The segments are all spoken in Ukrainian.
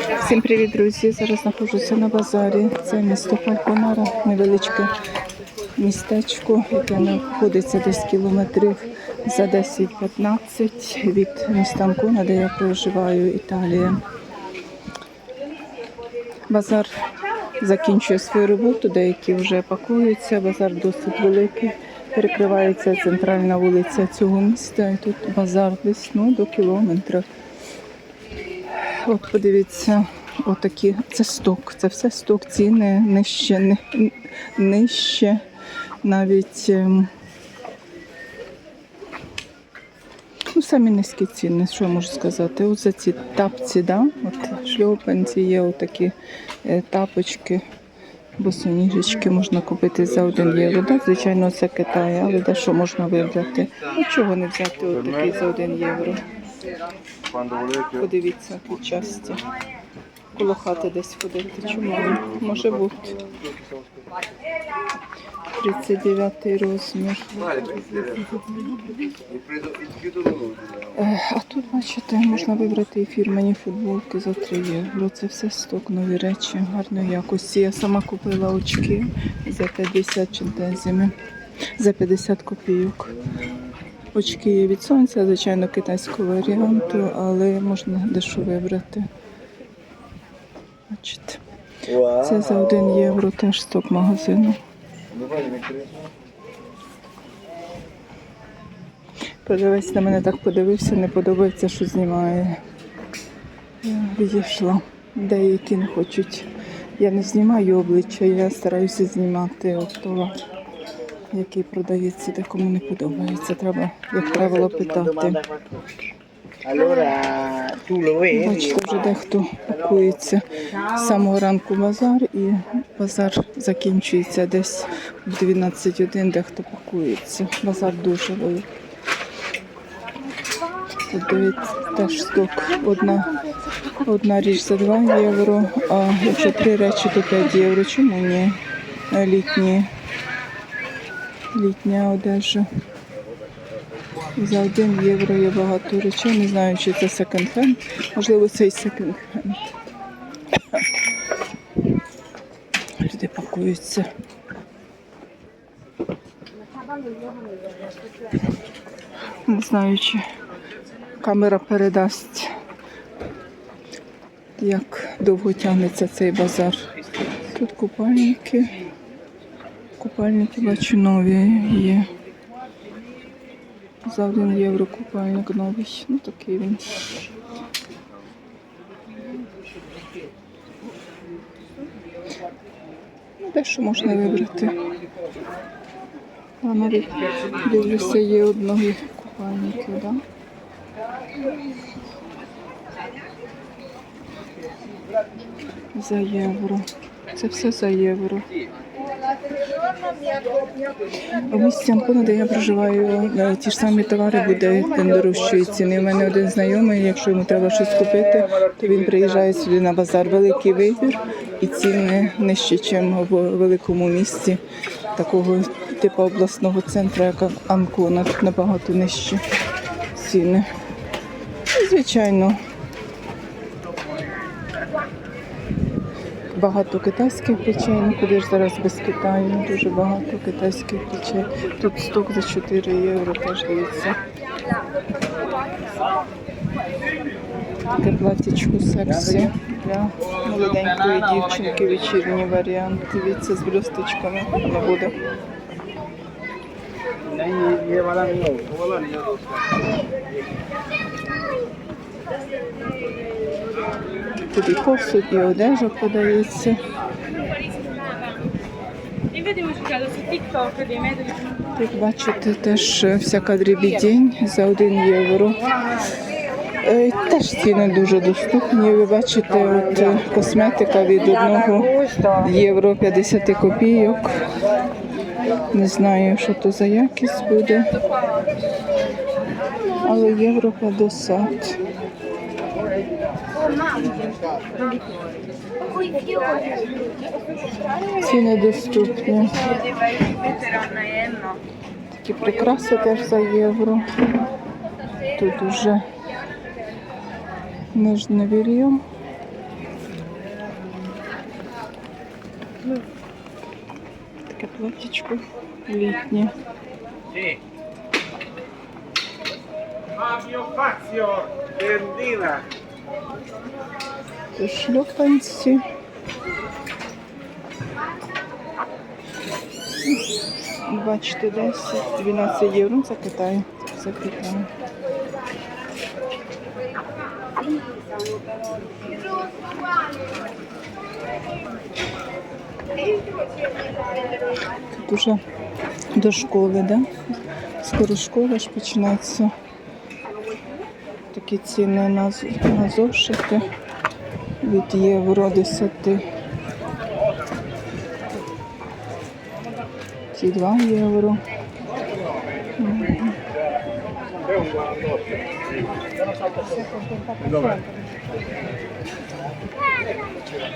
Всім привіт, друзі! Зараз знаходжуся на базарі. Це місто Фальконара, невеличке містечко, яке знаходиться десь кілометрів за 10-15 від міста Анкона, де я проживаю, Італія. Базар закінчує свою роботу, деякі вже пакуються. Базар досить великий. Перекривається центральна вулиця цього міста. І тут базар десь ну, до кілометра. От подивіться, отакі, це сток, це все сток, ціни нижче, нижче навіть. ем, Ну, самі низькі ціни, що я можу сказати. Ось за ці тапці, да? От шльопанці є отакі е, тапочки, босоніжечки можна купити за 1 євро. Да? Звичайно, це Китай, але де що можна вибрати? Ну, чого не взяти от за 1 євро? Подивіться, які часті. Коло хати десь ходити. Чому? Може бути. 39 розмір. А тут, бачите, можна вибрати і фірмені футболки за 3 євро. Це все сток, нові речі гарної якості. Я сама купила очки за 50 чентезіми, за 50 копійок. Очки є від сонця, звичайно, китайського варіанту, але можна дещо вибрати. Бачите. Це за 1 євро теж сток магазину. Продавець на мене так подивився, не подобається, що знімає. Я відійшла. Деякі не хочуть. Я не знімаю обличчя, я стараюся знімати товар, який продається, де кому не подобається. Треба, як правило, питати. Бачите, вже дехто пакується з самого ранку базар і базар закінчується десь в 12.1, дехто пакується. Базар дуже великий. Тут дивіться, теж сток. Одна, одна річ за 2 євро, а якщо три речі, то 5 євро. Чому ні? Літні, літня одежа. За 1 євро є багато речей. Не знаю, чи це секонд-хенд. Можливо, це і секонд-хенд. Люди пакуються. Не знаю, чи камера передасть, як довго тягнеться цей базар. Тут купальники. Купальники бачу нові є. За 1 євро купальник новий. Ну такий він. Ну, Дещо можна вибрати. А навіть дивлюся, є одної купальники, так? Да? За євро. Це все за євро. У місті Анкона, де я проживаю, е, ті ж самі товари буде дорожчої ціни. У мене один знайомий, якщо йому треба щось купити, то він приїжджає сюди на базар. Великий вибір і ціни нижчі, ніж в великому місті такого типу обласного центру, як Анкона. Набагато нижчі ціни. І, звичайно, багато китайських речей. Ну куди ж зараз без Китаю? Дуже багато китайських речей. Тут сток за 4 євро теж дивіться. Таке сексі для молоденької дівчинки, вечірній варіант. Дивіться з блісточками. Не буде. Тут і посуд, і одежа подається. Тут бачите теж всяка дрібідінь за 1 євро. Е, Теж ціни дуже доступні. Ви бачите, от е, косметика від 1 євро 50 копійок. Не знаю, що то за якість буде. Але євро 50. Ціни доступні. Такі прикраси теж за євро. Тут уже нижне вір'ю. Таке платічко літнє. Fabio Fazio, Bernina. Це шльопанці. Бачите, 10, 12 євро за Китай. За Китай. Тут уже до школи, да? Скоро школа ж починається. Такі ціни на, на зошити від євро 10. Ці 2 євро.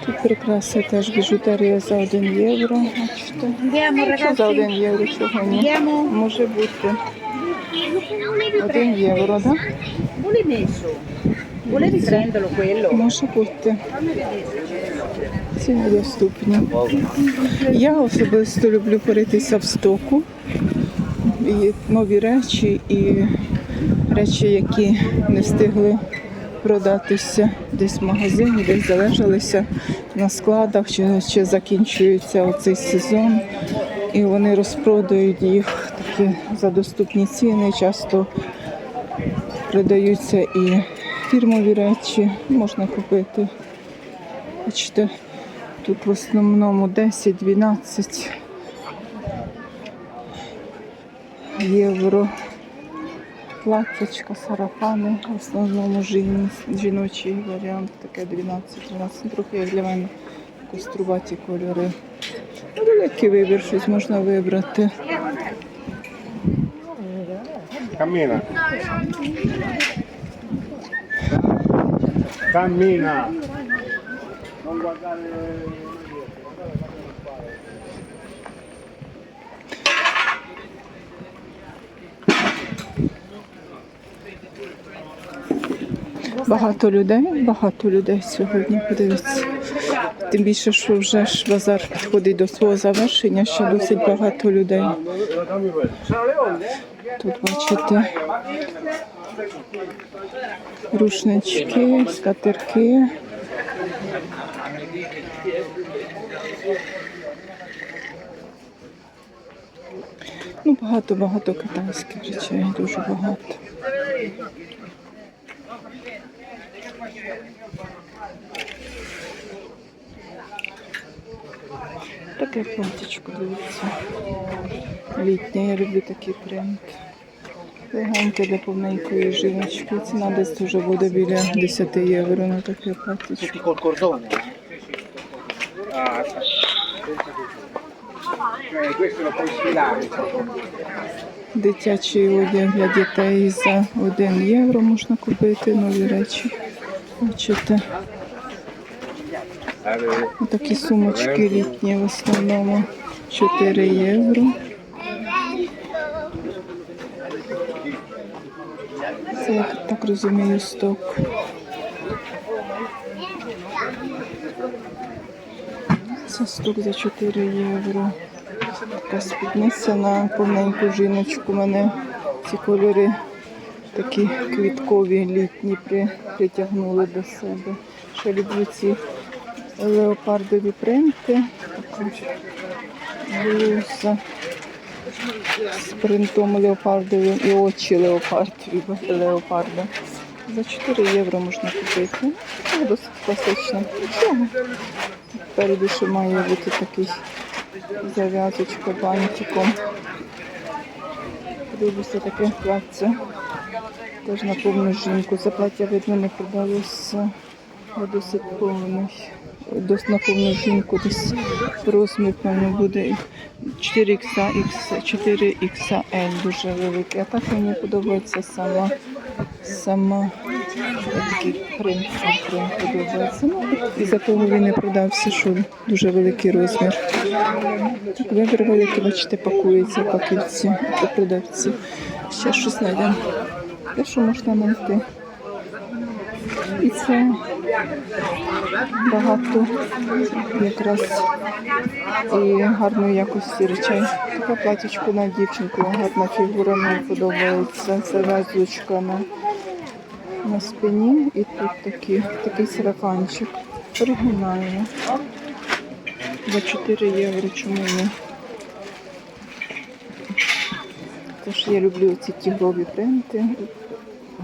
Тут прикраси теж біжутерія за 1 євро. Що за 1 євро? Чого ні? Може бути. 1 євро, так? Messo? Volevi prenderlo quello? Може бути. Ціни доступні. Я особисто люблю поритися в стоку. І нові речі, і речі, які не встигли продатися десь в магазині, десь залежалися на складах, чи, чи закінчується оцей сезон. І вони розпродають їх такі за доступні ціни. Часто продаються і фірмові речі, можна купити. Бачите, тут в основному 10-12 євро. Платтячка, сарафани, в основному жін- жіночий варіант, таке 12-13, трохи як для мене кострубаті кольори. Ну, Великий вибір, щось можна вибрати. Cammina. Cammina. Non guardare Багато людей, багато людей сьогодні. Подивіться. Тим більше, що вже ж базар підходить до свого завершення, ще досить багато людей. Тут бачите рушнички, скатерки. Ну, багато-багато китайських речей, дуже багато. Таке платічко, дивіться. Літнє, я люблю такий принт. Легеньке для повненької жіночки. Ціна десь вже буде біля 10 євро на таке платічко. Дитячий одяг для дітей за 1 євро можна купити нові речі. Бачите, такі сумочки літні в основному 4 євро. Це, я так розумію, сток. Це сток за 4 євро. Така спідниця на повненьку жіночку. У Мене ці кольори такі квіткові літні при, притягнули до себе. Ще люблю ці леопардові принти. Така з принтом леопардовим і очі леопардові, леопарда. За 4 євро можна купити. Ну, Досить класично. Спереду ще має бути такий зав'язочка бантиком. Дивлюся таке плаття. Теж на повну жінку. Це плаття видно не продалося. Досить повний. Досить на повну жінку десь розмір, певно, буде 4XL, 4XL дуже великий. А так мені подобається сама сама такий принт, принт подобається. Ну, і за того він не продався, що дуже великий розмір. Так, вибір великий, бачите, пакується в пакетці до продавці. Ще щось знайдемо. Те, що можна знайти. І це багато якраз і гарної якості речей. Таке платічко на дівчинку, гарна фігура, мені подобається. Це везлочка на, на спині і тут такі, такий сарафанчик. Оригінальний. За 4 євро, чому ні? Тож я люблю ці тігрові принти.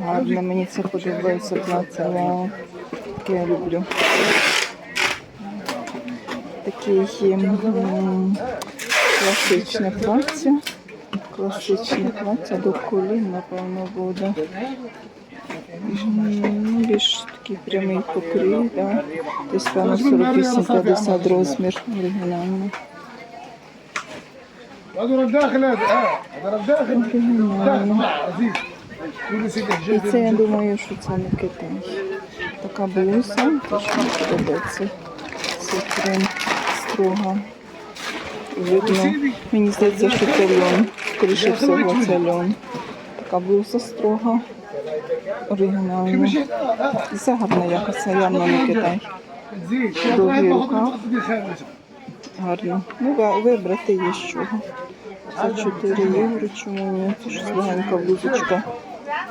Гарно, мені це подобається плаття таке я люблю. Такий класичне плаття. Класичне плаття до колін, напевно, буде. Ну, більш такий прямий покрив, да. десь там 48-50 розмір оригінальний. І це я думаю, що це не Китай. Така блуза, теж подобається. Це прям строга. Видно, мені здається, що це льон. Скоріше всього, це льон. Така блуза строга, оригінальна. Це гарна якась, явно не китай. Довгий рукав. Гарно. Ну, вибрати є з чого. За 4 євро, чому ні? Це щось легенька блузочка.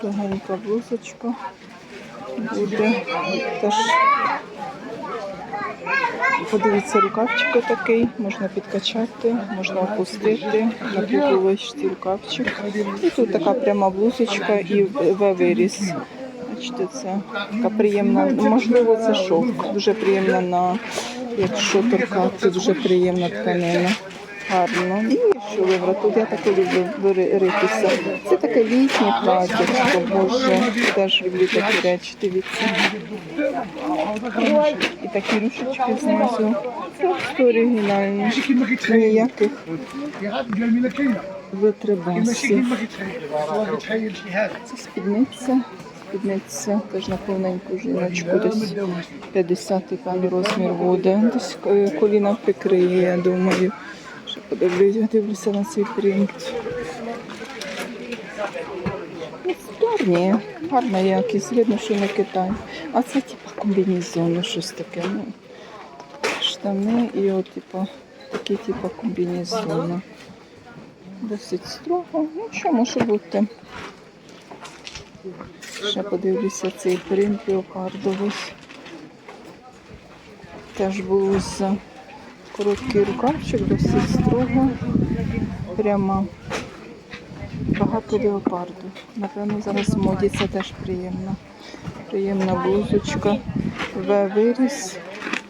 Легенька блузочка. Буде теж. Подивіться, рукавчик такий, можна підкачати, можна опустити на пуговичці рукавчик. І тут така пряма блузочка і В-виріс. Бачите, це така приємна, ну, можливо, це шовк. Дуже приємна на, якщо торкати, дуже приємна тканина гарно. І шулевра, тут я таке люблю ритися. Це таке літнє платячко, боже, теж люблю такі речі, дивіться. І такі рушечки знизу. Просто оригінальні. Ну, ніяких витребасів. Це спідниця. Підниця теж на повненьку жіночку, десь 50 там розмір буде. Десь е, коліна прикриє, я думаю. Ще подивлюсь, я дивлюся на цей принт. Ну, Гарні, гарна якість, видно, що не Китай. А це типу комбінезони, щось таке. Ну, штани і от, типу, такі типу комбінезони. Досить строго. Ну, що може бути? Ще подивлюся цей принт леопардовий. Теж блуза. Короткий рукавчик, досить строго. Прямо багато леопарду. Напевно, зараз моді це теж приємно. Приємна блузочка. В-виріс,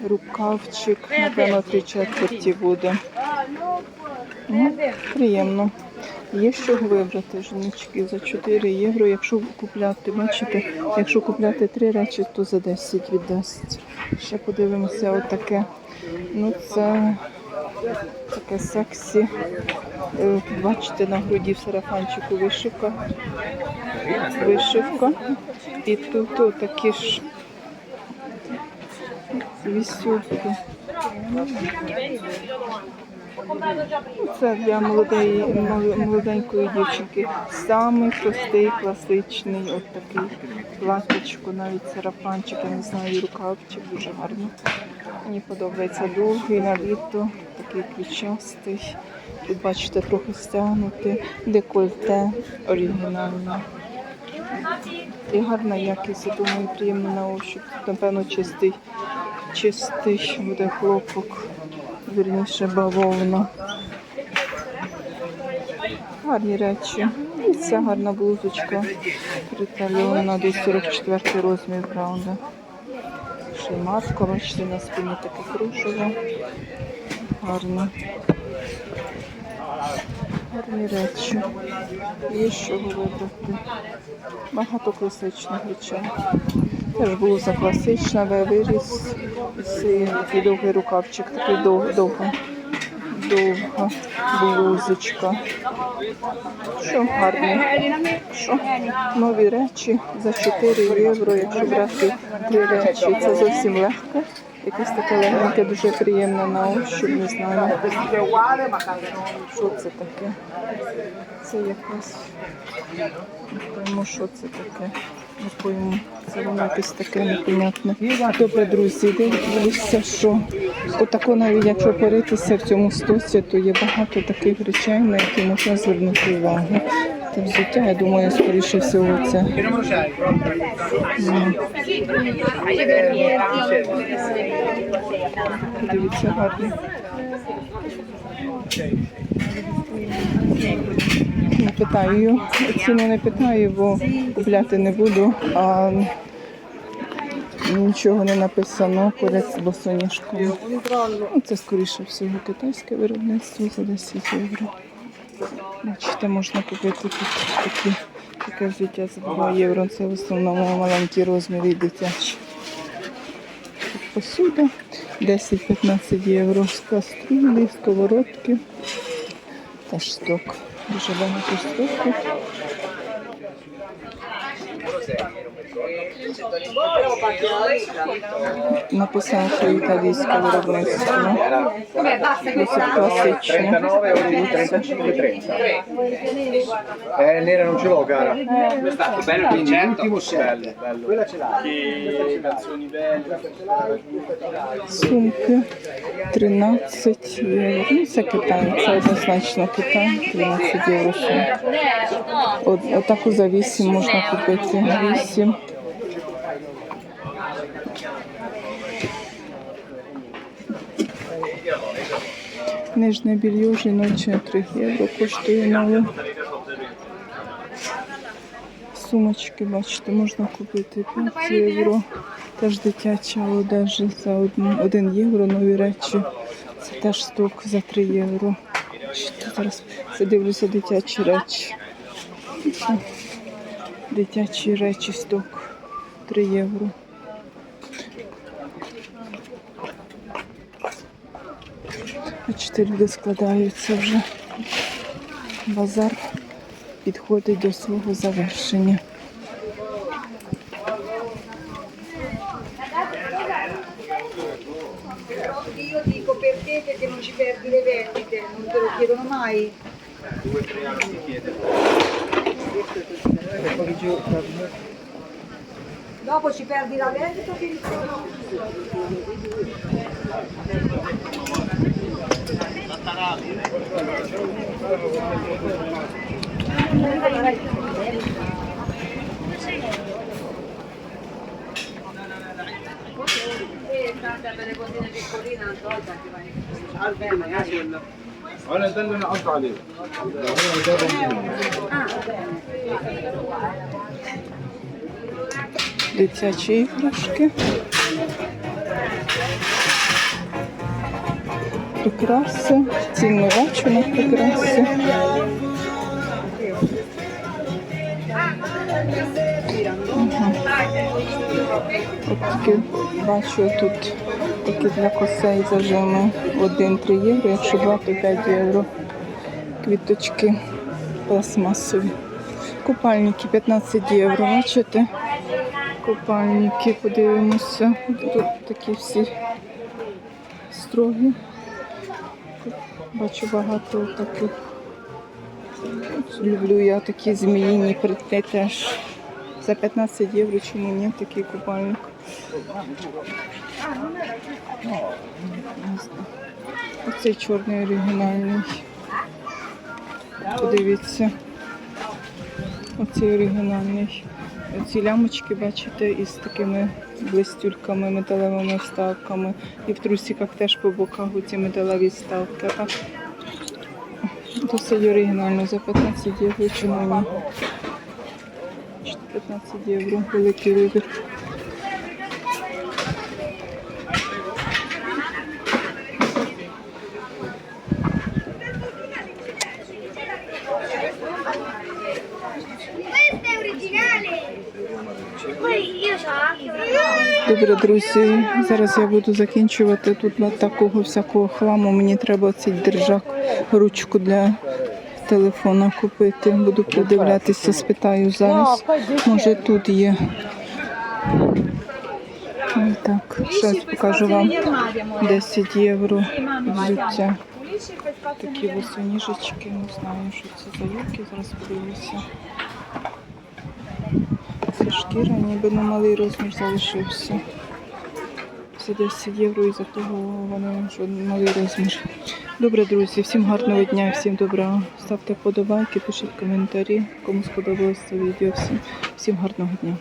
рукавчик, напевно, три четверті буде. Ну, приємно. Є що вибрати жіночки за 4 євро. Якщо купляти, бачите, якщо купляти три речі, то за 10 віддасть. Ще подивимося, отаке. Ну це таке сексі. Е, Бачите, на груді в сарафанчику вишивка. Вишивка. І тут отакі ж вісюдки. Це для молодої, молоденької дівчинки. Самий простий, класичний, от такий платічко, навіть сарафанчик, я не знаю, рукавчик дуже гарно. Мені подобається довгий на літо, такий ключастий. Тут бачите, трохи стягнутий, декольте оригінальне. І гарна якість, я думаю, приємно на ощупь. Напевно, чистий, чистий буде хлопок, вірніше бавовна. Гарні речі. І ця гарна блузочка притальована, десь 44 розмір, правда. Ще маска, бачите, на спині таке кружево. Гарно. Гарні речі. Є що вибрати. Багато класичних речей. Теж блуза класична, виріс. І довгий рукавчик, такий дов, довга, довга блузочка. Що гарні. Що? Нові речі за 4 євро, якщо брати три речі. Це зовсім легко. Якесь таке легеньке, дуже приємне на ощупь, не знаю. Що це таке? Це якась. Не пойму, що це таке. Не пойму. Це воно якесь таке непонятне. Добре, друзі, дивіться, що отако навіть якщо поритися в цьому стосі, то є багато таких речей, на які можна звернути увагу. Та взуття, я думаю, скоріше всього це. Дивіться, гарно. Не питаю, ціну не питаю, бо купляти не буду, а нічого не написано поряд з босоніжком. Ну, Це скоріше всього китайське виробництво за 10 євро. Бачите, можна купити тут такі, таке взуття за 2 євро. Це в основному маленькі розміри і дитячі. Тут посуда 10-15 євро з каструлі, сковородки. Теж сток. Дуже багато стоку. Написано, що італійське виробництво. Досить класичне. 39 ore 35 30 eh nera non ce l'ho cara bello il concetto. bello bello quella ce l'hai Сумки 13 євро. Ну, це Китай, це однозначно Китай, 13 євро. От, отаку за 8 можна купити. 8. Нижне білье жіноче 3 євро коштує нове. Сумочки, бачите, можна купити 5 євро. Теж дитяча одежа за 1 євро, нові речі. Це теж сток за 3 євро. Зараз задивлюся дитячі речі. Дитячі речі сток 3 євро. Бачите, складаються вже. Базар підходить до свого завершення. Io dico perché, perché non ci perdi le vendite, non te lo chiedono mai. Due o tre anni chiede. Dopo ci perdi la vendita o ti ricordo? انا ده اللي انا قصدي عليه Дитячі іграшки. Прикраси. Цін не бачу на прикраси. От бачу тут такі для косей зажими 1-3 євро, якщо 2, то 5 євро. Квіточки пластмасові. Купальники 15 євро, бачите? Купальники, подивимося. Тут такі всі строгі. Бачу багато таких. Люблю я такі зміїні прийти теж. За 15 євро чому ні такий купальник. Оцей чорний оригінальний. Подивіться. Оцей оригінальний. Ці лямочки, бачите, із такими блистюльками, металевими вставками. І в трусиках теж по боках ці металеві вставки. Досить оригінально за 15 євро чому ні. 15 євро, великий вибір. Добре, друзі, зараз я буду закінчувати тут на такого всякого хламу. Мені треба цей держак, ручку для телефона купити. Буду придивлятися, спитаю зараз. Може тут є. Ось так, зараз покажу вам 10 євро взуття. Такі босоніжечки, не знаю, що це за юбки, зараз подивлюся. Це шкіра, ніби на малий розмір залишився. За 10 євро і за того вони що малий розмір. Добре, друзі, всім гарного дня, всім добра. Ставте вподобайки, пишіть коментарі, кому сподобалось це відео. Всім, всім гарного дня.